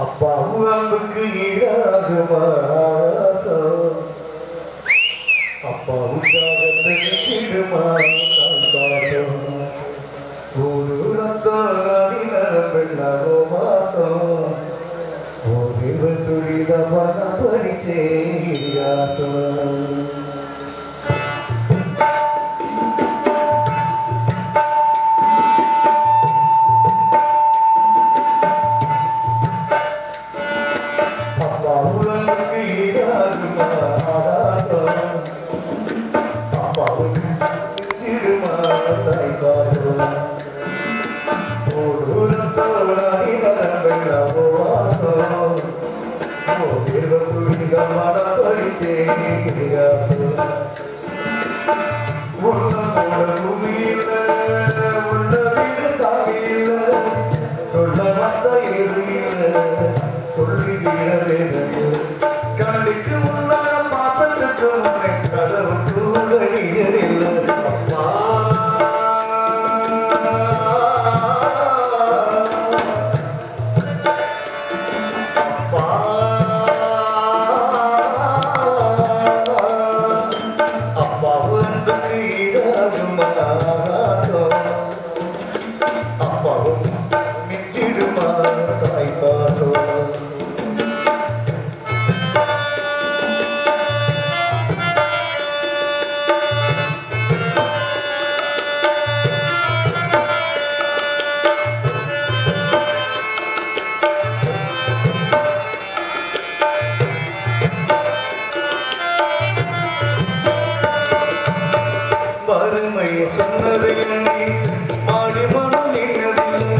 அப்பாவும் அன்புக்கு ஈடாக மாறாதோ? அப்பாவும் ஒரு ரத்தோ மாசம் ஒரு துரித பணம் படித்தே உள்ள உள்ள 아. உண்மை சொன்னதில்லை மாடி மனம் நின்னதில்லை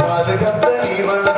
பாதுகாத்த நீ வள